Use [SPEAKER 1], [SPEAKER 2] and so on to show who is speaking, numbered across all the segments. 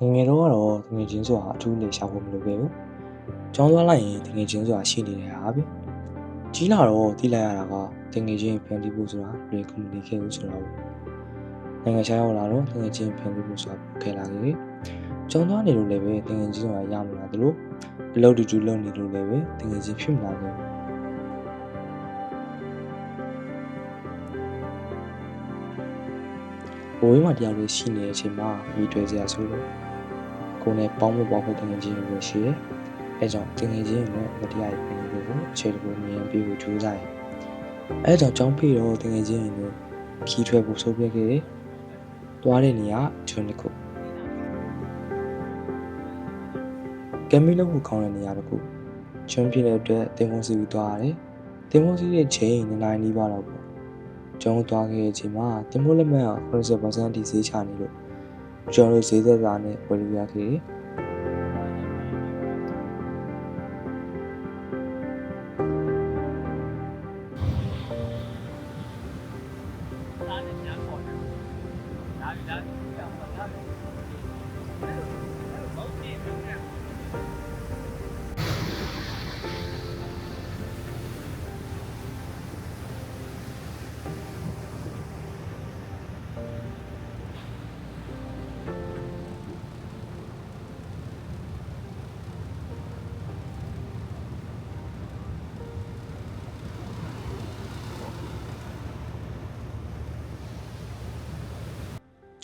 [SPEAKER 1] ငယ်ငယ်တော့ကတော့တငယ်ချင်းဆိုတာအထူးလေရှာဖို့မလိုခဲ့ဘူး။ကျောင်းသွားလိုက်ရင်တငယ်ချင်းဆိုတာရှိနေတယ်ဟာဗျ။ကြီးလာတော့သိလိုက်ရတာကတငယ်ချင်းပြန်တီးဖို့ဆိုတာလွယ်ကူမနေခဲ့ဘူးဆိုတော့နိုင်ငံခြားရောက်လာတော့တငယ်ချင်းပြန်တီးဖို့ဆိုတာပိုခဲ့လာခဲ့တယ်။ကျောင်းသွားနေလို့လည်းပဲတငယ်ချင်းဆိုတာရမလာသလိုအလုပ်တူတူလုပ်နေလို့လည်းပဲတငယ်ချင်းဖြစ်မလာခဲ့ဘူး။ ဘဝမှာတရားတွေရှိနေတဲ့အချိန်မှာမိတွေ့စရာဆိုလို့ကိုယ်နဲ့ပေါင်းမပေါင်းဖို့တငယ်ချင်းတွေရှိတယ်။အဲကြောင့်တငယ်ချင်းနဲ့မတရားရေးပြင်လို့ကိုအခြေတကူမြင်ပြီးဖို့ကြိုးစားရင်အဲကြောင့်ကြောင်းပြေတော့တငယ်ချင်းတွေခီးထွက်ဖို့ဆိုပြခဲ့တယ်။သွားတဲ့နေရာဂျွန်တစ်ခုကမ်မီလို့ကိုခေါင်းတဲ့နေရာတစ်ခုချွန်းပြတဲ့အတွက်တင်ဖုန်းစီပြီးသွားရတယ်။တင်ဖုန်းစီတဲ့ချိန်နှစ်နာရီနီးပါးတော့ပေါ့။ ကျောင်းသွားခဲ့တဲ့အချိန်မှာတင်ဖို့လက်မှတ်က80%အထိဈေးချနေလို့ကျွန်တော်တို့ဈေးသက်သာနဲ့ဝယ်လို့ရခဲ့တယ်။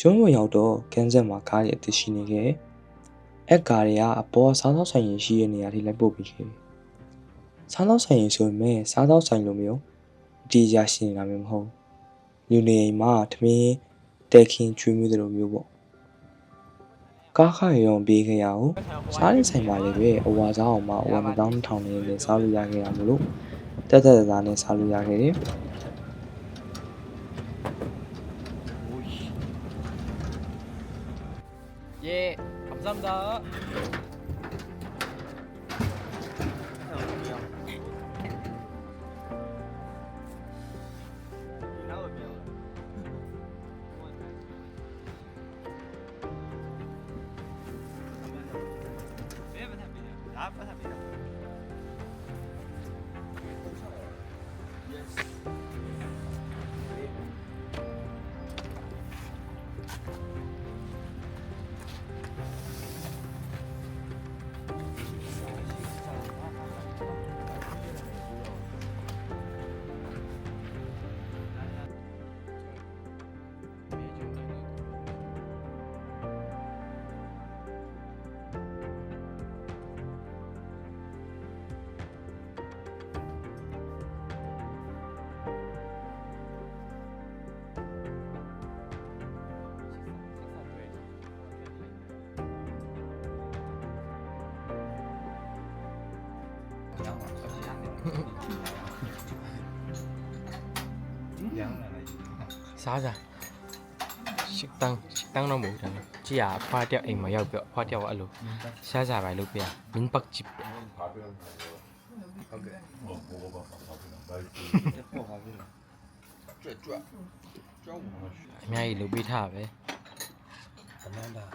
[SPEAKER 1] ကျွန်းဝင်ရောက်တော့ကန်ဆက်မှာကားတွေအသစ်ရှိနေခဲ့။အဲ့ကားတွေကအပေါ်စားသောက်ဆိုင်ရင်ရှိတဲ့နေရာထိလိုက်ပို့ပြီးခဲ့။စားသောက်ဆိုင်ရင်ဆိုပေမဲ့စားသောက်ဆိုင်လိုမျိုးအတီးရရှိနေတာမျိုးမဟုတ်ဘူး။လူနေအိမ်မှာထမင်းတဲခင်ကျွေးမျိုးတွေလိုမျိုးပေါ့။ကားခါရုံပေးခဲ့ရအောင်စားတဲ့ဆိုင်မှာလည်းပဲအဝါစားအောင်မှအဝါ2000ထောင်နေနဲ့စားလို့ရခဲ့ရမလို့တက်တက်သားနဲ့စားလို့ရခဲ့တယ်။
[SPEAKER 2] 예, 감사합니다. Apa tak beda? Apa tak beda? ပြန်လာလိုက်စားစားရှစ်တန်းရှစ်တန်းတော့မဟုတ်ဘူးကြည်ရဖွားတက်အိမ်မှာရောက်ပြဖွားတက်ကအဲ့လိုရှားစားပါလို့ပြမင်းပတ်ချစ်ဟုတ
[SPEAKER 3] ်ကဲ့ဘောဘောဘောဘောဘာဖြစ်လဲဘာဖြစ်လဲကျွတ်ကျွတ်ကျောင်းမှာ
[SPEAKER 2] အများကြီးလုပ်ပေးထားပဲ
[SPEAKER 3] ကမန်းသား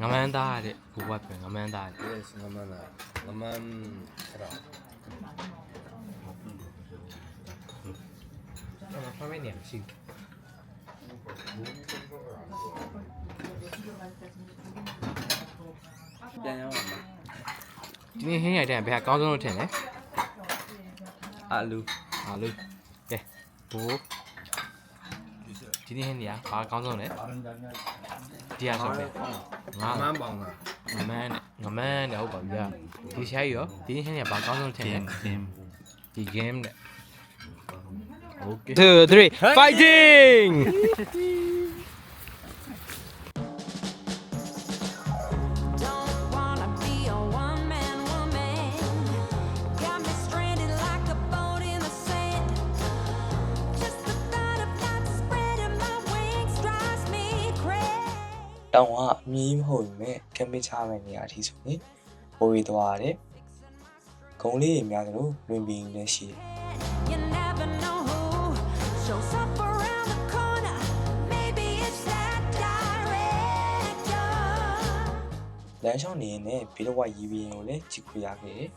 [SPEAKER 2] ငမန်းသားတဲ့ဘူဝတ်ပဲငမန်းသားတဲ့
[SPEAKER 3] ငမန်းလား
[SPEAKER 2] ငမန်းခရာ ဖမ်းမဲ့နေမရှိ
[SPEAKER 3] ပြန်ရောက်မှာ
[SPEAKER 2] ဒီနေ့ဟင်းရိုက်တဲ့ဘယ်ကအကောင်းဆုံးလို့ထင်လဲ
[SPEAKER 3] အာလူ
[SPEAKER 2] ဟာလို့ကဲဘူဒီနေ့ဟင်းနေရဘာအကောင်းဆုံးလဲဒီရဆိုပဲငါ
[SPEAKER 3] မန်းပေါင်လား
[SPEAKER 2] ငမန်းနဲ့ငမန်းနဲ့ဟုတ်ပါပြီဒီရှိုင်းရောဒီနေ့ဟင်းနေဘာအကောင်းဆုံးထင်လဲဒီ game နဲ့ Okay 2 3 fighting
[SPEAKER 4] Don't wanna be a one-man woman. Got me stranded like a boat in the sand. Just the thought of not spreading my wings drives me crazy.
[SPEAKER 1] တောင်ကအမြင်မဟုတ်ပေမဲ့ကမ်ပင်းချမယ့်နေရာအထိဆိုရင်ပိုပြီးသွားရတယ်။ဂုံလေးတွေများသလိုလွင်ပင်လည်းရှိတယ်
[SPEAKER 4] shows up around the corner. Maybe it's that direct.
[SPEAKER 1] လမ်းလျှောက်နေရင်လည်းဘေးတော့ရီဘီရင်ကိုလည်းကြည့်ခွေရခဲ့တယ်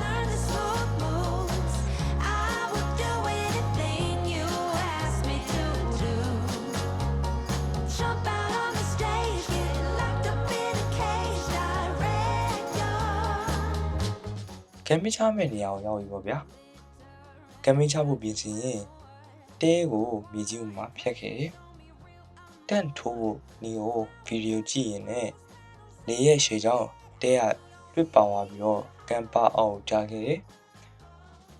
[SPEAKER 4] Learn the slow moves. I would do anything you ask me to do. Jump out on the stage, get locked up in a cage, director.
[SPEAKER 1] ကမ်မင်းချမဲ့နေရာကိုရောက်ပြီပေါ့ဗျာကမ်မင်းချဖို့ပြင်ဆင်ရင် တဲကိုမြေကြီးပေါ်မှာဖြတ်ခဲ့တယ်တန့်ထိုးဖို့နေကိုဗီဒီယိုကြည့်ရင်လည်းနေရဲ့ရှေ့ကြောင်းတဲကပြစ်ပောင်သွားပြီးတော့ကန်ပါအောင်ကြားခဲ့တယ်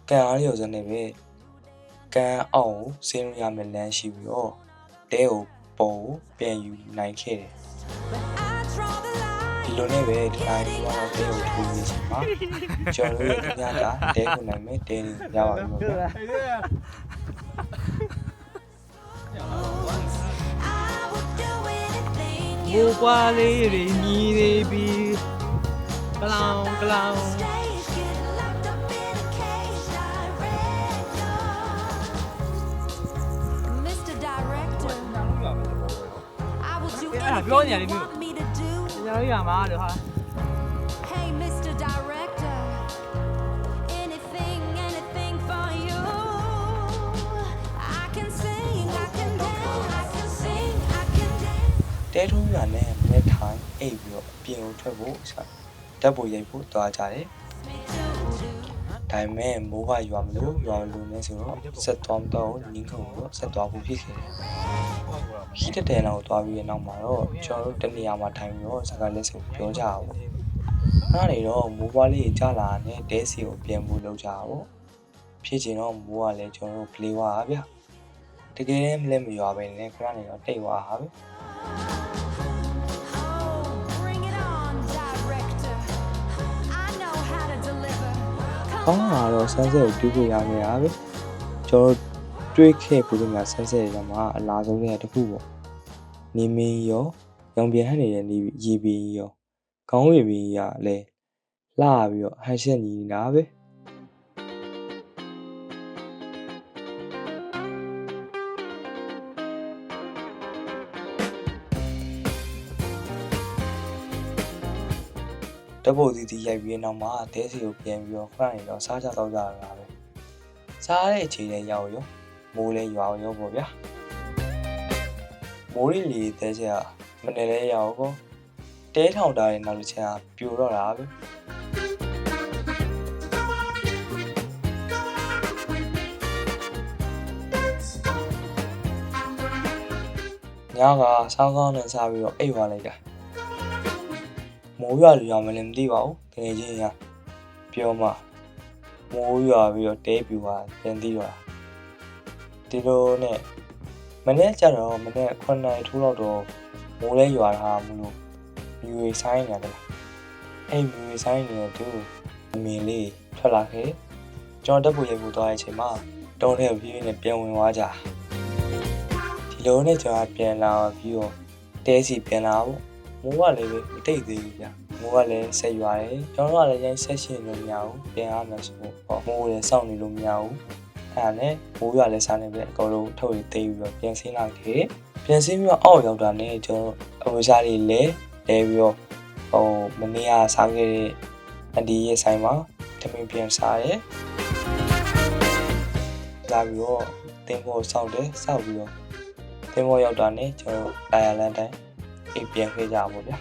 [SPEAKER 1] ကန်အားလျော်စနဲ့ပဲကန်အောင်ကိုဆင်းလို့ရမယ့်လမ်းရှိပြီးတော့တဲကိုပုံကိုပြန်ယူနိုင်ခဲ့တယ်
[SPEAKER 4] But I draw the line.
[SPEAKER 1] ဒီလိုနဲ့ပဲဒီတိုင်းကတော့တဲကိုထိုးနေချင်ပါကျွန်တော်တို့ညတာတဲကိုနိုင်မယ်တဲနေရပါပြီ
[SPEAKER 2] ဘူ
[SPEAKER 4] you
[SPEAKER 2] ပွားလေးတွေညီနေပြီကလောင်ကလောင်
[SPEAKER 4] stage, get locked up in a cage, director. Mr. Director, I will do
[SPEAKER 2] Yeah, go on,
[SPEAKER 4] anything you
[SPEAKER 2] yeah,
[SPEAKER 4] want me to do.
[SPEAKER 2] ညာရမှာလို့ဟာ
[SPEAKER 1] တဲထိုးရနဲ့မနေ့ထိုင်အိပ်ပြီးတော့အပြင်ကိုထွက်ဖို့ဆိုတက်ဖို့ရိုက်ဖို့သွားကြတယ်
[SPEAKER 4] Me to do.
[SPEAKER 1] ဒါပေမဲ့မိုးကရွာမလို့ရွာမလို့နဲ့ဆိုတော့ဆက်သွားမတော့နင်းခုံတော့ဆက်သွားဖို့ဖြစ်ခဲ့တယ်ခီးတဲ့တဲလောက်သွားပြီးတဲ့နောက်မှာတော့ကျွန်တော်တို့တနေရာမှာထိုင်ပြီးတော့စကားလက်စုပ်ပြောကြတာပေါ့အဲ့ဒါနေတော့မိုးပွားလေးကြာလာတဲ့တဲစီကိုပြန်ဖို့လုပ်ကြတာပေါ့ဖြစ်ချင်တော့မိုးကလည်းကျွန်တော်တို့ကလေးဝါဗျတကယ်လည်းမလဲမရွာပဲနဲ့ခဏနေတော့တိတ်ဝါဟာပဲ ကောင်းတာတော့ဆန်းဆက်ကိုတူးဖို့ရခဲ့တာပဲကျွန်တော်တွေးခဲ့ပြီးတော့ဆန်းဆက်ရမှာအလားဆုံးတဲ့တစ်ခုပေါ့နေမင်းရောရောင်ပြန်ဟန်နေတဲ့နေရီပင်ရောကောင်းဝေပင်ရလဲလှပြီးတော့ဟန်ချက်ညီနေတာပဲ တပုတ်စီစီရိုက်ပြီးတဲ့နောက်မှာတဲစီကိုပြန်ပြီးတော့ခဏနေတော့စားကြတော့ကြရတာပဲစားတဲ့အချိန်နဲ့ရောက်ရောမိုးလဲရွာရောပေါ့ဗျာမိုးရီလီတဲချက်ကမနေ့လဲရောက်ကောတဲထောင်တာရဲ့နောက်တစ်ချက်ကပြိုတော့တာပဲညကဆောင်းကောင်းနဲ့စားပြီးတော့အိပ်သွားလိုက်တာ မိုးရွာလူရွာမလဲမသိပါဘူးတကယ်ချင်းရပြောမှမိုးရွာပြီးတော့တဲပြူသွားပြန်သိတော့တာဒီလိုနဲ့မနေ့ကျတော့မနေ့9နာရီထိုးတော့တော့မိုးလဲရွာတာမလို့မြူရီဆိုင်နေတယ်အဲ့မြူရီဆိုင်နေတဲ့သူအမင်းလေးထွက်လာခဲ့ကျွန်တော်တက်ဖို့ရိုက်ဖို့သွားတဲ့အချိန်မှာတုံးထဲကိုပြေးပြေးနဲ့ပြန်ဝင်သွားကြဒီလိုနဲ့ကျွန်တော်ပြန်လာပြီးတော့တဲစီပြန်လာဖို့ မိုးကလည်းပဲမတိတ်သေးဘူးဗျမိုးကလည်းဆက်ရွာတယ်ကျွန်တော်တို့ကလည်းရိုင်းဆက်ရှင်လို့မရဘူးပြန်ရမယ်ဆိုတော့ဟောမိုးလည်းစောင့်နေလို့မရဘူးအဲ့ဒါနဲ့မိုးရွာလည်းစားနေပဲအကုန်လုံးထုတ်ရသိပြီးတော့ပြန်ဆင်းလာခဲ့ပြန်ဆင်းပြီးတော့အောက်ရောက်တာနဲ့ကျွန်တော်အဝစားလေးလဲလဲပြီးတော့ဟိုမနေ့ကစားခဲ့တဲ့အန်ဒီရဲ့ဆိုင်မှာတမင်ပြန်စားရဲလာပြီးတော့တင်ဖို့စောက်တယ်စောက်ပြီးတော့တင်ဖို့ရောက်တာနဲ့ကျွန်တော်အိုင်ယာလန်တိုင်း အိပ်ပြန်ခဲ့ကြပါဗျာ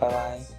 [SPEAKER 1] Bye bye